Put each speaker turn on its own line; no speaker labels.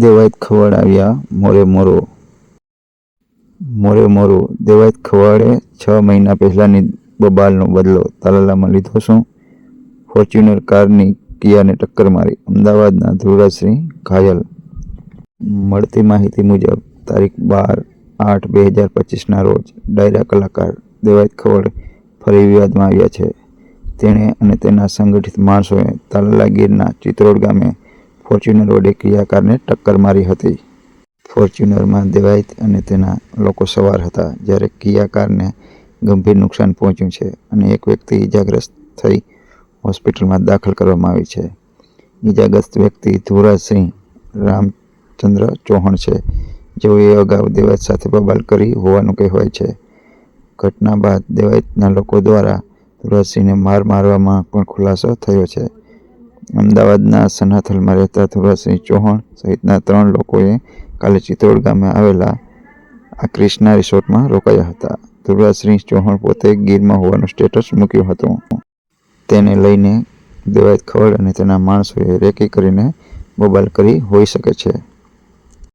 દેવાયત ખવડ આવ્યા મોરે મોરો. મોરે મોરો, દેવાયત ખવાડે છ મહિના પહેલાની બબાલનો બદલો તાલાલામાં લીધો શું ફોર્ચ્યુનર કારની કિયાને ટક્કર મારી. અમદાવાદના ધ્રુવરાજસિંહ ઘાયલ. મળતી માહિતી મુજબ, તારીખ બાર આઠ બે હજાર પચીસના રોજ ડાયરા કલાકાર દેવાયત ખવડ ફરી વિવાદમાં આવ્યા છે. તેણે અને તેના સંગઠિત માણસોએ તાલાલા ગીરના ચિત્રોડ ગામે ફોર્ચ્યુનર વડે કિયા કારને ટક્કર મારી હતી. ફોર્ચ્યુનરમાં દેવાયત અને તેના લોકો સવાર હતા, જ્યારે કિયા કારને ગંભીર નુકસાન પહોંચ્યું છે અને એક વ્યક્તિ ઈજાગ્રસ્ત થઈ હોસ્પિટલમાં દાખલ કરવામાં આવી છે. ઈજાગ્રસ્ત વ્યક્તિ ધુરાજસિંહ રામચંદ્ર ચૌહાણ છે, જેઓએ અગાઉ દેવાયત સાથે બબાલ કરી હોવાનું કહેવાય છે. ઘટના બાદ દેવાયતના લોકો દ્વારા ધુરાજસિંહને માર મારવામાં પણ ખુલાસો થયો છે. અમદાવાદના સનાથલમાં રહેતા ધુરાસિંહ ચૌહાણ સહિતના ત્રણ લોકોએ કાલે ચિત્રોડ ગામે આવેલા આ ક્રિષ્ના રિસોર્ટમાં રોકાયા હતા. ધુરાસિંહ ચૌહાણ પોતે ગીરમાં હોવાનું સ્ટેટસ મૂક્યું હતું. તેને લઈને દેવાયત ખવડ અને તેના માણસોએ રેકી કરીને બબાલ કરી હોઈ શકે છે.